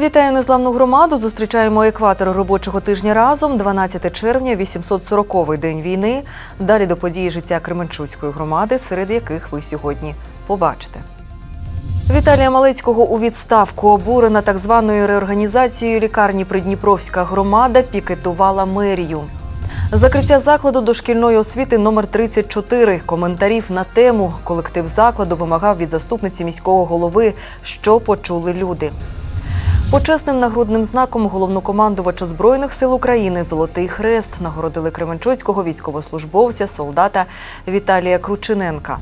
Вітаю незламну громаду. Зустрічаємо екватор робочого тижня разом. 12 червня, 840-й день війни. Далі до події життя Кременчуцької громади, серед яких ви сьогодні побачите. Віталія Малецького у відставку обурена так званою реорганізацією лікарні Придніпровська громада пікетувала мерію. Закриття закладу дошкільної освіти номер 34. Коментарів на тему колектив закладу вимагав від заступниці міського голови, що почули люди. Почесним нагрудним знаком головнокомандувача Збройних сил України Золотий Хрест нагородили Кременчуцького військовослужбовця солдата Віталія Кручиненка.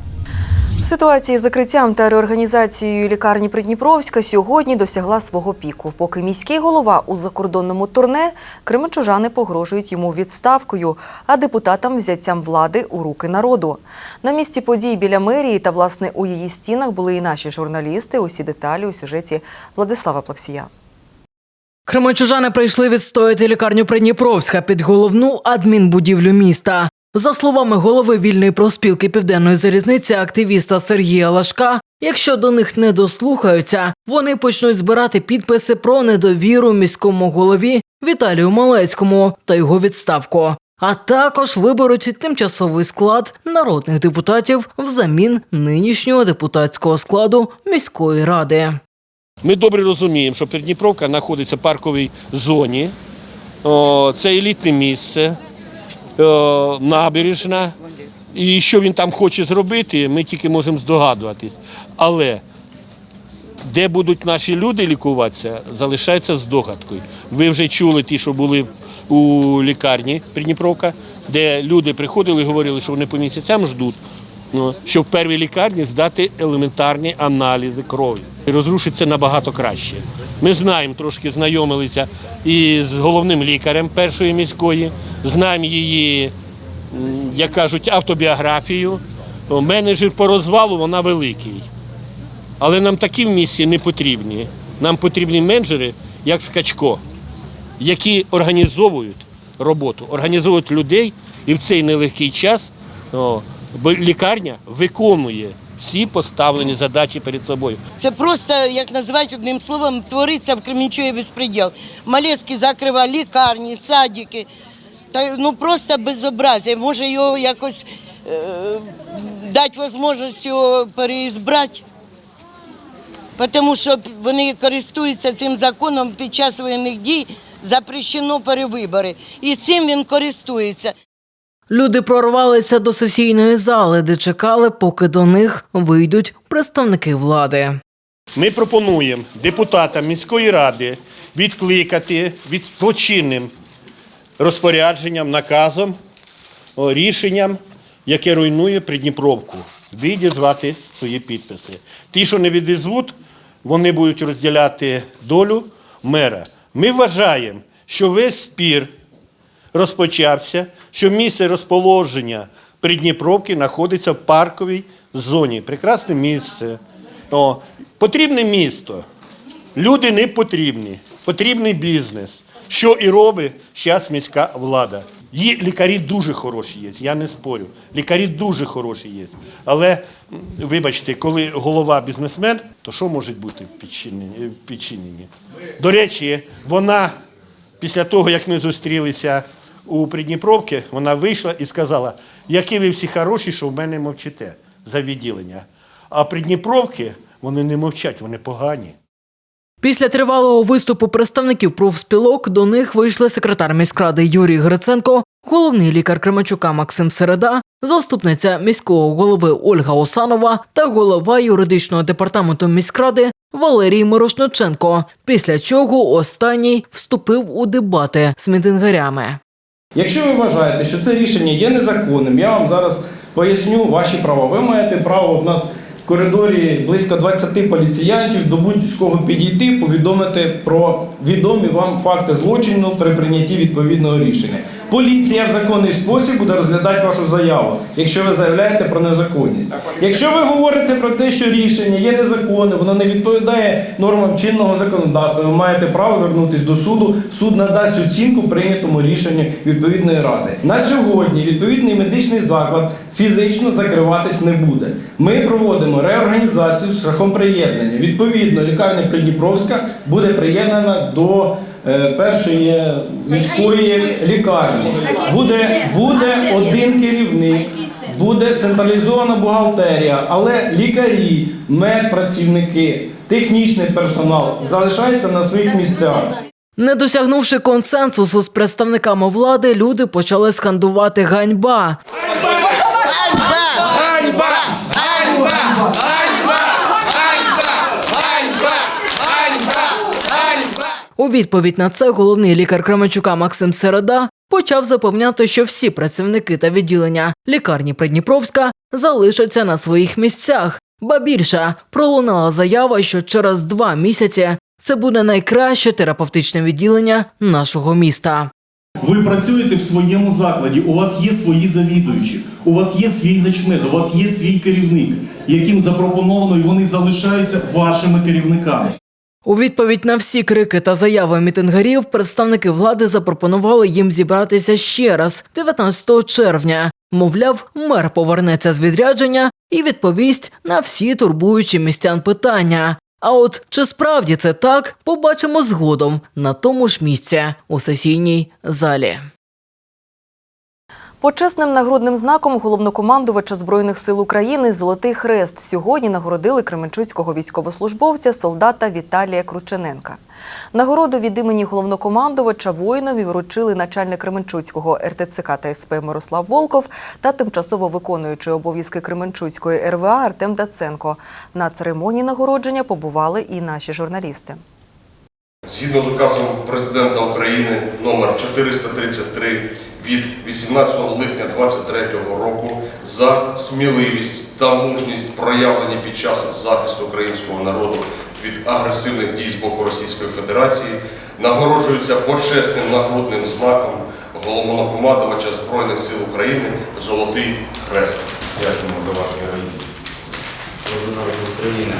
Ситуація з закриттям та реорганізацією лікарні Придніпровська сьогодні досягла свого піку. Поки міський голова у закордонному турне, кременчужани погрожують йому відставкою, а депутатам взяттям влади у руки народу. На місці подій біля мерії та власне у її стінах були і наші журналісти. Усі деталі у сюжеті Владислава Плаксія. Кременчужани прийшли відстояти лікарню Придніпровська під головну адмінбудівлю міста. За словами голови вільної профспілки Південної залізниці, активіста Сергія Лашка, якщо до них не дослухаються, вони почнуть збирати підписи про недовіру міському голові Віталію Малецькому та його відставку. А також виберуть тимчасовий склад народних депутатів взамін нинішнього депутатського складу міської ради. Ми добре розуміємо, що Придніпровка знаходиться в парковій зоні. Це елітне місце, набережна. І що він там хоче зробити, ми тільки можемо здогадуватись. Але де будуть наші люди лікуватися, залишається здогадкою. Ви вже чули ті, що були у лікарні Придніпровка, де люди приходили і говорили, що вони по місяцям ждуть, ну, щоб в первій лікарні здати елементарні аналізи крові. І розрушиться набагато краще. Ми знаємо, трошки знайомилися із головним лікарем першої міської, знаємо її, як кажуть, автобіографію. Менеджер по розвалу вона великий. Але нам такі в місті не потрібні. Нам потрібні менеджери, як Скачко, які організовують роботу, організовують людей і в цей нелегкий час бо лікарня виконує всі поставлені задачі перед собою. Це просто, як називати одним словом, твориться в Кременчугі безпреділ. Малецький закриває лікарні, садики. Та, ну просто безобразие. Може його якось е, дати можливість його переізбрати. Тому що вони користуються цим законом під час воєнних дій, запрещено перевибори. І цим він користується. Люди прорвалися до сесійної зали, де чекали, поки до них вийдуть представники влади. Ми пропонуємо депутатам міської ради відкликати від злочинним розпорядженням, наказом, рішенням, яке руйнує Придніпровку, відізвати свої підписи. Ті, що не відізвуть, вони будуть розділяти долю мера. Ми вважаємо, що весь спір розпочався, що місце розположення Придніпровки знаходиться в парковій зоні. Прекрасне місце. О, потрібне місто. Люди не потрібні. Потрібний бізнес. Що і робить зараз міська влада. Є лікарі дуже хороші є, я не спорю. Лікарі дуже хороші є. Але, вибачте, коли голова бізнесмен, то що може бути в підчиненні? До речі, вона після того, як ми зустрілися у Придніпровці, вона вийшла і сказала, які ви всі хороші, що в мене мовчите за відділення. А Придніпровки вони не мовчать, вони погані. Після тривалого виступу представників профспілок до них вийшли секретар міськради Юрій Гриценко, головний лікар Кременчука Максим Середа, заступниця міського голови Ольга Осанова та голова юридичного департаменту міськради Валерій Мирошниченко. Після чого останній вступив у дебати з мітингарями. Якщо ви вважаєте, що це рішення є незаконним, я вам зараз поясню ваші права. Ви маєте право в нас в коридорі близько 20 поліціянтів до будь-кого підійти, повідомити про відомі вам факти злочину при прийнятті відповідного рішення. Поліція в законний спосіб буде розглядати вашу заяву, якщо ви заявляєте про незаконність. Якщо ви говорите про те, що рішення є незаконне, воно не відповідає нормам чинного законодавства, ви маєте право звернутися до суду. Суд надасть оцінку прийнятому рішенню відповідної ради. На сьогодні відповідний медичний заклад фізично закриватись не буде. Ми проводимо реорганізацію шляхом приєднання. Відповідно, лікарня Придніпровська буде приєднана до першої міської лікарні. Буде, буде один керівник, буде централізована бухгалтерія, але лікарі, медпрацівники, технічний персонал залишаються на своїх місцях. Не досягнувши консенсусу з представниками влади, люди почали скандувати ганьба. У відповідь на це головний лікар Кременчука Максим Середа почав запевняти, що всі працівники та відділення лікарні Придніпровська залишаться на своїх місцях. Ба більше пролунала заява, що через два місяці це буде найкраще терапевтичне відділення нашого міста. Ви працюєте в своєму закладі, у вас є свої завідуючі, у вас є свій начмед, у вас є свій керівник, яким запропоновано, і вони залишаються вашими керівниками. У відповідь на всі крики та заяви мітингарів представники влади запропонували їм зібратися ще раз 19 червня. Мовляв, мер повернеться з відрядження і відповість на всі турбуючі містян питання. А от чи справді це так, побачимо згодом на тому ж місці у сесійній залі. Почесним нагрудним знаком головнокомандувача Збройних сил України Золотий Хрест сьогодні нагородили кременчуцького військовослужбовця солдата Віталія Кручененка. Нагороду від імені головнокомандувача воїнові вручили начальник Кременчуцького РТЦК та СП Мирослав Волков та тимчасово виконуючий обов'язки Кременчуцької РВА Артем Даценко. На церемонії нагородження побували і наші журналісти. Згідно з указом Президента України номер 433 від 18 липня 2023 року за сміливість та мужність проявлені під час захисту українського народу від агресивних дій з боку Російської Федерації нагороджується почесним нагрудним знаком головнокомандувача Збройних сил України Золотий Хрест. Дякуємо за ваш героїзм. Слава України.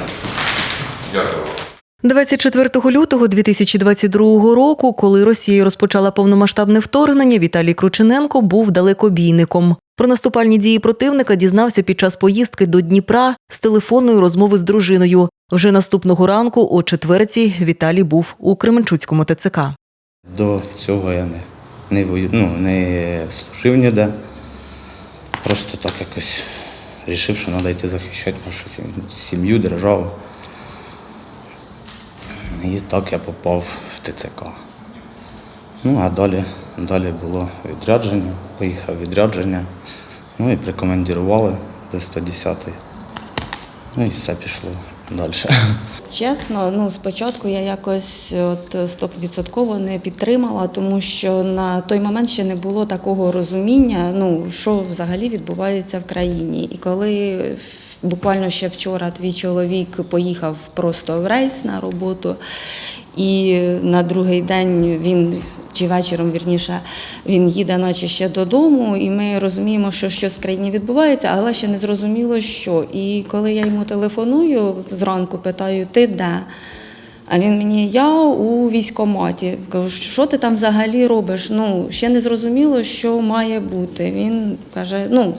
Дякую. 24 лютого 2022 року, коли Росія розпочала повномасштабне вторгнення, Віталій Кручененко був далекобійником. Про наступальні дії противника дізнався під час поїздки до Дніпра з телефонної розмови з дружиною. Вже наступного ранку, о четвертій, Віталій був у Кременчуцькому ТЦК. До цього я не, не, вою- ну, не служив ніде. Просто так якось вирішив, що треба йти захищати нашу сім- сім'ю, державу. І так я попав в ТЦК. Ну, а далі, далі було відрядження, поїхав відрядження. Ну і прикомандірували до 110-ї. Ну і все пішло далі. Чесно, ну спочатку я якось от стовідсотково не підтримала, тому що на той момент ще не було такого розуміння, ну що взагалі відбувається в країні. І коли буквально ще вчора твій чоловік поїхав просто в рейс на роботу, і на другий день він. Чи вечором, вірніше, він їде, наче ще додому, і ми розуміємо, що щось в країні відбувається, але ще не зрозуміло, що. І коли я йому телефоную зранку, питаю, ти де? А він мені, я у військкоматі. Кажу, що ти там взагалі робиш? Ну, ще не зрозуміло, що має бути. Він каже: ну,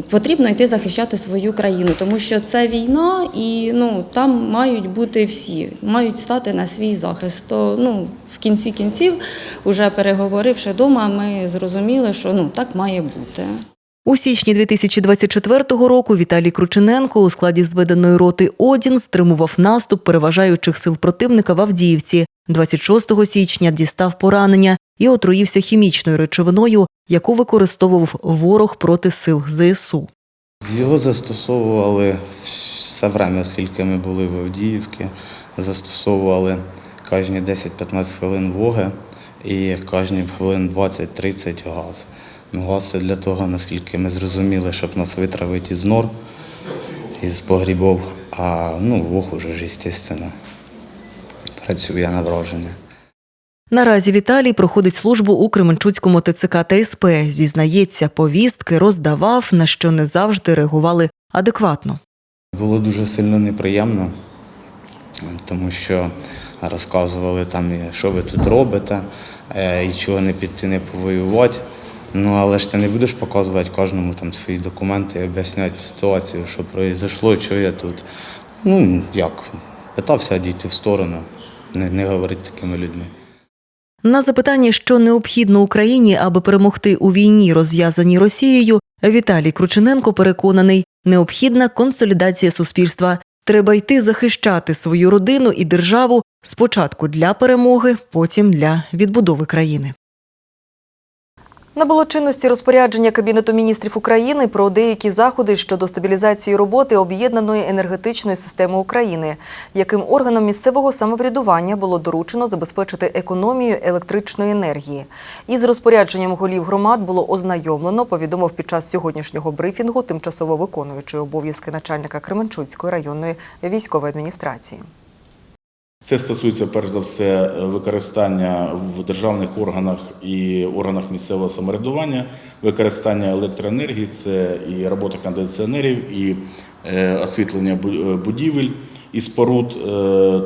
потрібно йти захищати свою країну, тому що це війна, і ну, там мають бути всі, мають стати на свій захист. То ну, в кінці кінців, уже переговоривши вдома, ми зрозуміли, що ну, так має бути. У січні 2024 року Віталій Кручененко у складі зведеної роти Одін стримував наступ переважаючих сил противника в Авдіївці. 26 січня дістав поранення і отруївся хімічною речовиною, яку використовував ворог проти сил ЗСУ. Його застосовували все время, скільки ми були в Авдіївці, застосовували кожні 10-15 хвилин воги і кожні хвилин 20-30 газ. Ну, Газ це для того, наскільки ми зрозуміли, щоб нас витравити із нор, із погрібов, а ну, вог уже ж, звісно, працює на враження. Наразі Віталій проходить службу у Кременчуцькому ТЦК та СП. Зізнається, повістки роздавав, на що не завжди реагували адекватно. Було дуже сильно неприємно, тому що розказували там, що ви тут робите, е, і чого не піти не повоювати. Ну, але ж ти не будеш показувати кожному там свої документи і об'ясняти ситуацію, що пройшло, що я тут. Ну, як, питався дійти в сторону, не, не говорити такими людьми. На запитання, що необхідно Україні, аби перемогти у війні, розв'язаній Росією, Віталій Кручененко переконаний, необхідна консолідація суспільства. Треба йти захищати свою родину і державу спочатку для перемоги, потім для відбудови країни. Набуло чинності розпорядження Кабінету міністрів України про деякі заходи щодо стабілізації роботи об'єднаної енергетичної системи України, яким органам місцевого самоврядування було доручено забезпечити економію електричної енергії. Із розпорядженням голів громад було ознайомлено, повідомив під час сьогоднішнього брифінгу тимчасово виконуючий обов'язки начальника Кременчуцької районної військової адміністрації. Це стосується перш за все використання в державних органах і органах місцевого самоврядування, використання електроенергії, це і робота кондиціонерів, і е, освітлення е, будівель і споруд, е,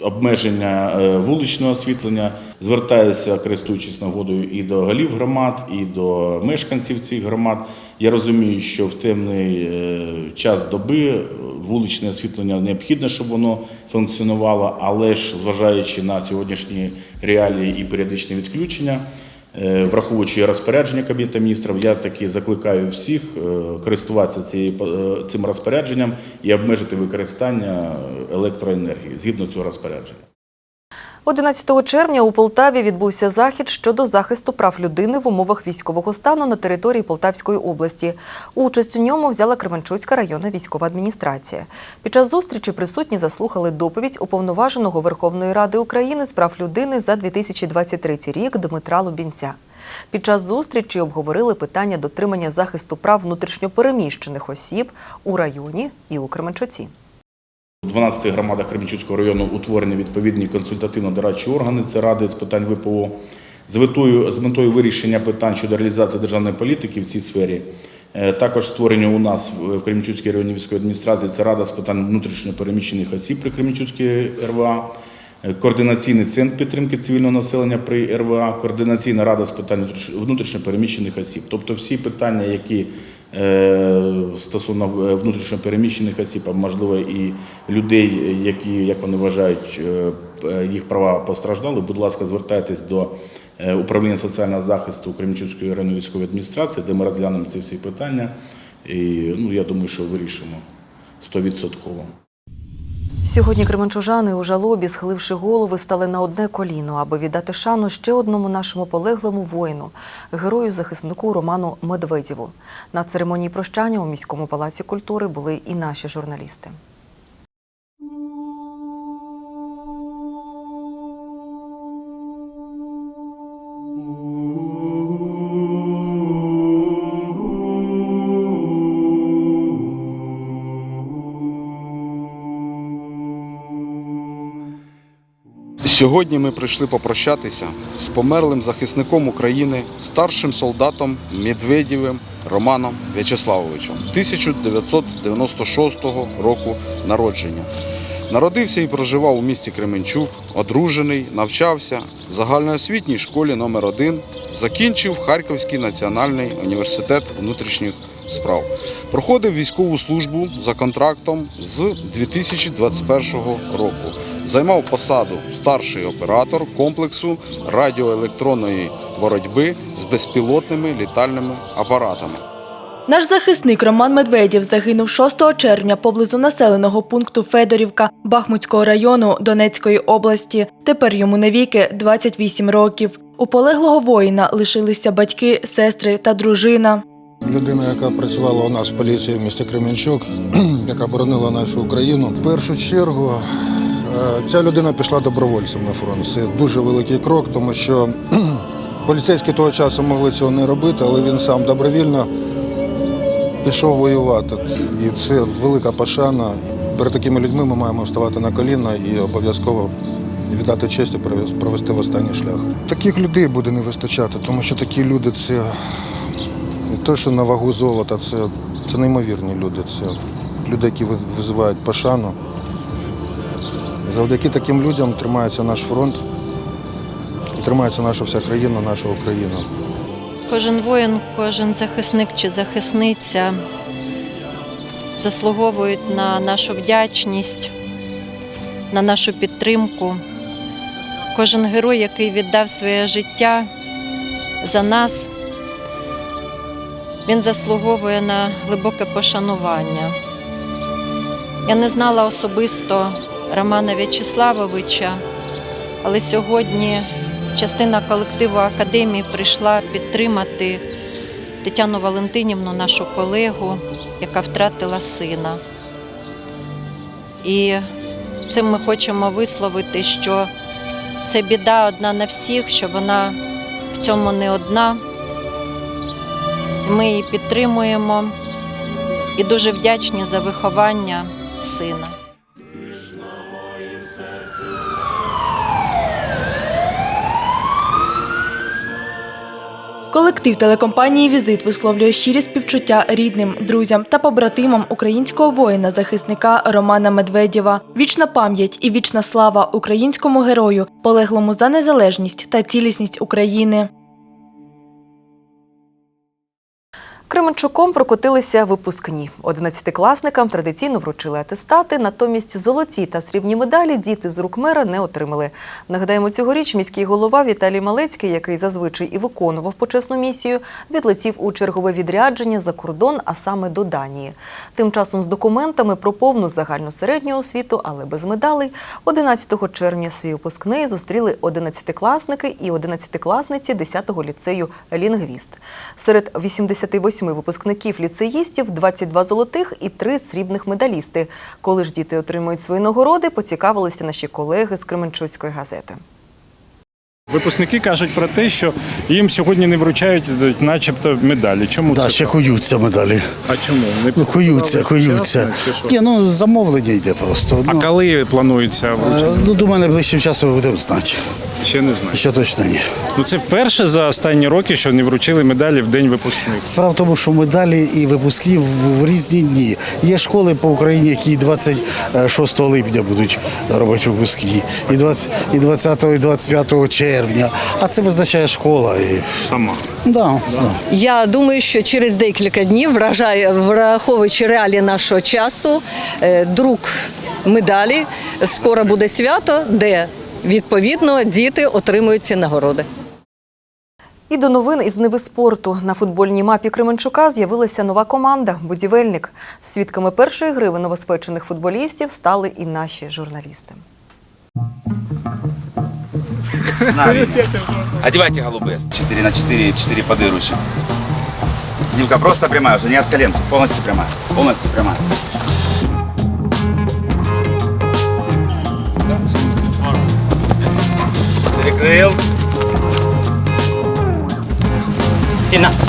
обмеження вуличного освітлення. Звертаюся, користуючись нагодою, і до голів громад, і до мешканців цих громад. Я розумію, що в темний е, час доби вуличне освітлення необхідно, щоб воно функціонувало, але ж зважаючи на сьогоднішні реалії і періодичне відключення, е, враховуючи розпорядження Кабінету міністрів, я таки закликаю всіх е, користуватися цим розпорядженням і обмежити використання електроенергії згідно цього розпорядження. 11 червня у Полтаві відбувся захід щодо захисту прав людини в умовах військового стану на території Полтавської області. Участь у ньому взяла Кременчуцька районна військова адміністрація. Під час зустрічі присутні заслухали доповідь уповноваженого Верховної Ради України з прав людини за 2023 рік Дмитра Лубінця. Під час зустрічі обговорили питання дотримання захисту прав внутрішньопереміщених осіб у районі і у Кременчуці. У 12 громадах Кременчуцького району утворені відповідні консультативно-дорадчі органи. Це ради з питань ВПО. З метою, з метою вирішення питань щодо реалізації державної політики в цій сфері. Е, Також створені у нас в Кременчуцькій районній військовій адміністрації це Рада з питань внутрішньопереміщених осіб при Кременчуцькій РВА, е, Координаційний центр підтримки цивільного населення при РВА, Координаційна рада з питань внутріш- внутрішньопереміщених осіб. Тобто всі питання, які е, стосовно внутрішньопереміщених осіб, а можливо і людей, які, як вони вважають, е, е, їх права постраждали, будь ласка, звертайтесь до е, управління соціального захисту Кремчуцької районної військової адміністрації, де ми розглянемо ці всі питання. І ну, я думаю, що вирішимо стовідсотково. Сьогодні кременчужани у жалобі, схиливши голови, стали на одне коліно, аби віддати шану ще одному нашому полеглому воїну, герою-захиснику Роману Медведєву. На церемонії прощання у міському палаці культури були і наші журналісти. Сьогодні ми прийшли попрощатися з померлим захисником України, старшим солдатом Медведєвим Романом В'ячеславовичем 1996 року народження. Народився і проживав у місті Кременчук, одружений, навчався в загальноосвітній школі номер 1 закінчив Харківський національний університет внутрішніх справ. Проходив військову службу за контрактом з 2021 року. Займав посаду старший оператор комплексу радіоелектронної боротьби з безпілотними літальними апаратами. Наш захисник Роман Медведєв загинув 6 червня поблизу населеного пункту Федорівка Бахмутського району Донецької області. Тепер йому навіки 28 років. У полеглого воїна лишилися батьки, сестри та дружина. Людина, яка працювала у нас в поліції в місті Кременчук, яка боронила нашу Україну. В першу чергу ця людина пішла добровольцем на фронт. Це дуже великий крок, тому що поліцейські того часу могли цього не робити, але він сам добровільно пішов воювати. І це велика пошана. Перед такими людьми ми маємо вставати на коліна і обов'язково віддати честь і провести в останній шлях. Таких людей буде не вистачати, тому що такі люди це не те, що на вагу золота, це, це неймовірні люди. Це люди, які визивають пошану. Завдяки таким людям тримається наш фронт, тримається наша вся країна, наша Україна. Кожен воїн, кожен захисник чи захисниця заслуговують на нашу вдячність, на нашу підтримку. Кожен герой, який віддав своє життя за нас, він заслуговує на глибоке пошанування. Я не знала особисто Романа В'ячеславовича, але сьогодні частина колективу академії прийшла підтримати Тетяну Валентинівну, нашу колегу, яка втратила сина. І цим ми хочемо висловити, що це біда одна на всіх, що вона в цьому не одна. Ми її підтримуємо і дуже вдячні за виховання сина. Колектив телекомпанії Візит висловлює щирі співчуття рідним, друзям та побратимам українського воїна-захисника Романа Медведєва. Вічна пам'ять і вічна слава українському герою, полеглому за незалежність та цілісність України. Кременчуком прокотилися випускні. Одинадцятикласникам традиційно вручили атестати, натомість золоті та срібні медалі діти з рук мера не отримали. Нагадаємо, цьогоріч міський голова Віталій Малецький, який зазвичай і виконував почесну місію, відлетів у чергове відрядження за кордон, а саме до Данії. Тим часом з документами про повну загальну середню освіту, але без медалей, 11 червня свій випускний зустріли одинадцятикласники і одинадцятикласниці 10-го ліцею «Лінгвіст». Серед 88 випускників ліцеїстів 22 золотих і 3 срібних медалісти. Коли ж діти отримують свої нагороди, поцікавилися наші колеги з Кременчуцької газети. Випускники кажуть про те, що їм сьогодні не вручають начебто медалі. Чому Да, це? ще так? куються медалі. А чому? Не Ну, куються, куються. Ні, ну замовлення йде просто. А Ну, коли планується е, вручення? ну, думаю, найближчим часом будемо знати. Ще не знаю. Що точно ні. Ну це вперше за останні роки, що не вручили медалі в день випускних. Справа в тому, що медалі і випускні в, в різні дні. Є школи по Україні, які 26 липня будуть робити випускні, і 20, і 20, і 25 червня. А це визначає школа. І... Сама. Да, да. Я думаю, що через декілька днів, вражає, враховуючи реалії нашого часу, е, друк медалі, скоро буде свято, де відповідно діти отримують ці нагороди. І до новин із Ниви спорту на футбольній мапі Кременчука з'явилася нова команда Будівельник. Свідками першої гри в новоспечених футболістів стали і наші журналісти. Одевайте голубые. 4 на 4, 4 подырующих. Димка, просто прямая уже, не от колен. Полностью прямая. Полностью прямая. เร็วจินนะ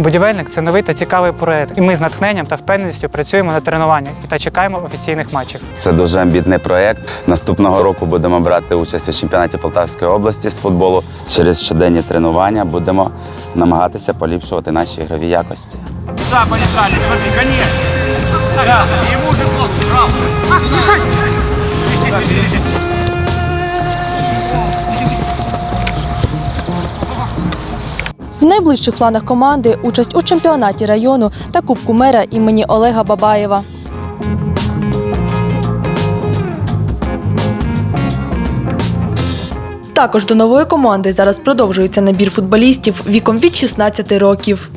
Будівельник це новий та цікавий проект, і ми з натхненням та впевненістю працюємо на тренуваннях та чекаємо офіційних матчів. Це дуже амбітний проєкт. Наступного року будемо брати участь у чемпіонаті Полтавської області з футболу. Через щоденні тренування будемо намагатися поліпшувати наші ігрові якості. Ша, по нейтральной, смотри, конец. Да. Ему же хлопцы, В найближчих планах команди участь у чемпіонаті району та Кубку мера імені Олега Бабаєва. Також до нової команди зараз продовжується набір футболістів віком від 16 років.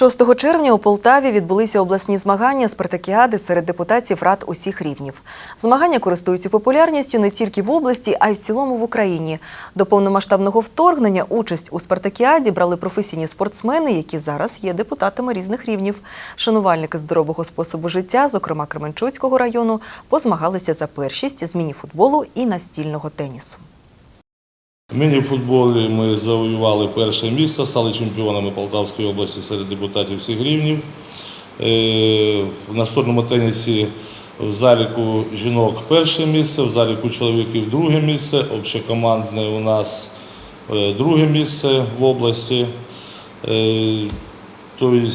6 червня у Полтаві відбулися обласні змагання спартакіади серед депутатів рад усіх рівнів. Змагання користуються популярністю не тільки в області, а й в цілому в Україні. До повномасштабного вторгнення участь у спартакіаді брали професійні спортсмени, які зараз є депутатами різних рівнів. Шанувальники здорового способу життя, зокрема Кременчуцького району, позмагалися за першість з міні-футболу і настільного тенісу. В міні-футболі ми завоювали перше місце, стали чемпіонами Полтавської області серед депутатів всіх рівнів. Е, В настольному тенісі в заліку жінок перше місце, в заліку чоловіків друге місце, общекомандне у нас е, друге місце в області. Е, Тобто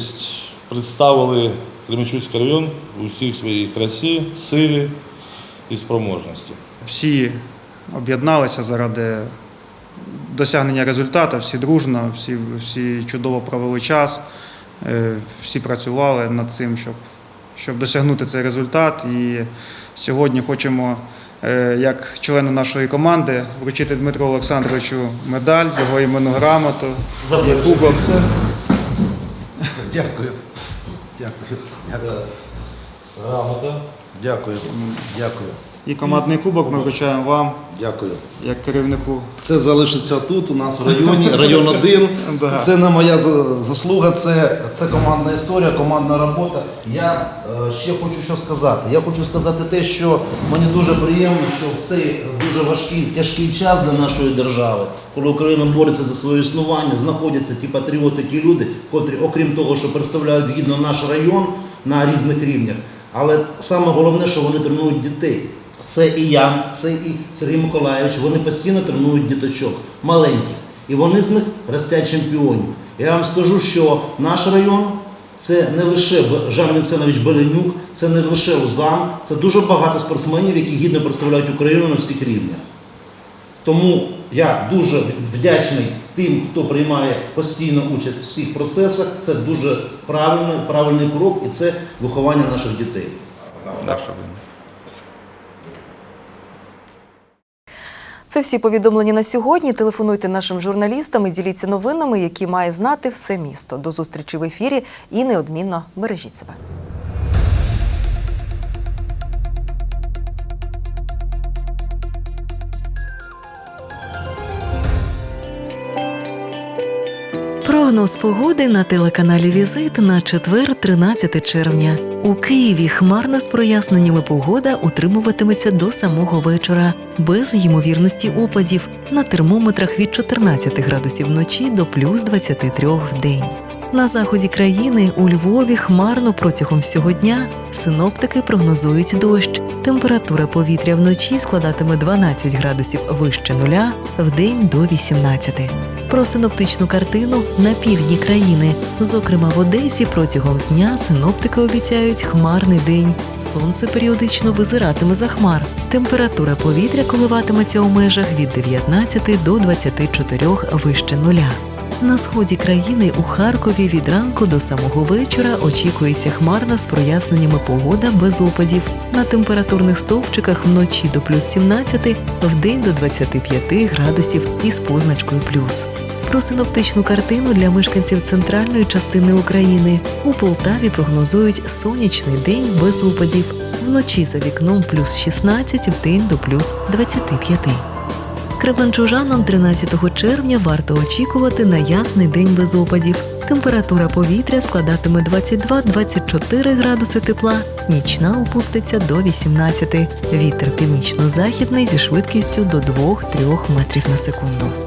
представили Кременчуцький район у всіх своїй красі, силі і спроможності. всі об'єдналися заради досягнення результату, всі дружно, всі, всі чудово провели час, е, всі працювали над цим, щоб, щоб досягнути цей результат. І сьогодні хочемо, е, як члену нашої команди, вручити Дмитру Олександровичу медаль, його іменну грамоту, є кубок. Дякую. Дякую. Дякую. Грамота. Дякую. Дякую. І командний кубок ми вручаємо вам, Дякую. як керівнику. Це залишиться тут, у нас в районі, район 1. Це не моя заслуга, це, це командна історія, командна робота. Я е, ще хочу що сказати. Я хочу сказати те, що мені дуже приємно, що в цей дуже важкий, тяжкий час для нашої держави, коли Україна бореться за своє існування, знаходяться ті патріоти, ті люди, котрі, окрім того, що представляють гідно наш район на різних рівнях, але саме головне, що вони тренують дітей. Це і я, це і Сергій Миколаївич. Вони постійно тренують діточок маленьких. І вони з них ростять чемпіонів. Я вам скажу, що наш район це не лише Жан Вінсенович Беленюк, це не лише Узан, це дуже багато спортсменів, які гідно представляють Україну на всіх рівнях. Тому я дуже вдячний тим, хто приймає постійну участь в всіх процесах. Це дуже правильний, правильний крок і це виховання наших дітей. Це всі повідомлення на сьогодні. Телефонуйте нашим журналістам і діліться новинами, які має знати все місто. До зустрічі в ефірі і неодмінно бережіть себе. Прогноз погоди на телеканалі Візит на четвер, 13 червня. У Києві хмарна з проясненнями погода утримуватиметься до самого вечора, без ймовірності опадів на термометрах від 14 градусів вночі до плюс 23 в день. На заході країни у Львові хмарно протягом всього дня синоптики прогнозують дощ. Температура повітря вночі складатиме 12 градусів вище нуля, вдень до 18. Про синоптичну картину на півдні країни, зокрема в Одесі, протягом дня синоптики обіцяють хмарний день. Сонце періодично визиратиме за хмар. Температура повітря коливатиметься у межах від 19 до 24 вище нуля. На сході країни у Харкові від ранку до самого вечора очікується хмарна з проясненнями погода без опадів. На температурних стовпчиках вночі до плюс 17, вдень до 25 градусів із позначкою плюс. Про синоптичну картину для мешканців центральної частини України у Полтаві прогнозують сонячний день без опадів. Вночі за вікном плюс 16, вдень до плюс 25. Кременчужанам 13 червня варто очікувати на ясний день без опадів. Температура повітря складатиме 22-24 градуси тепла, нічна опуститься до 18. Вітер північно-західний зі швидкістю до 2-3 метрів на секунду.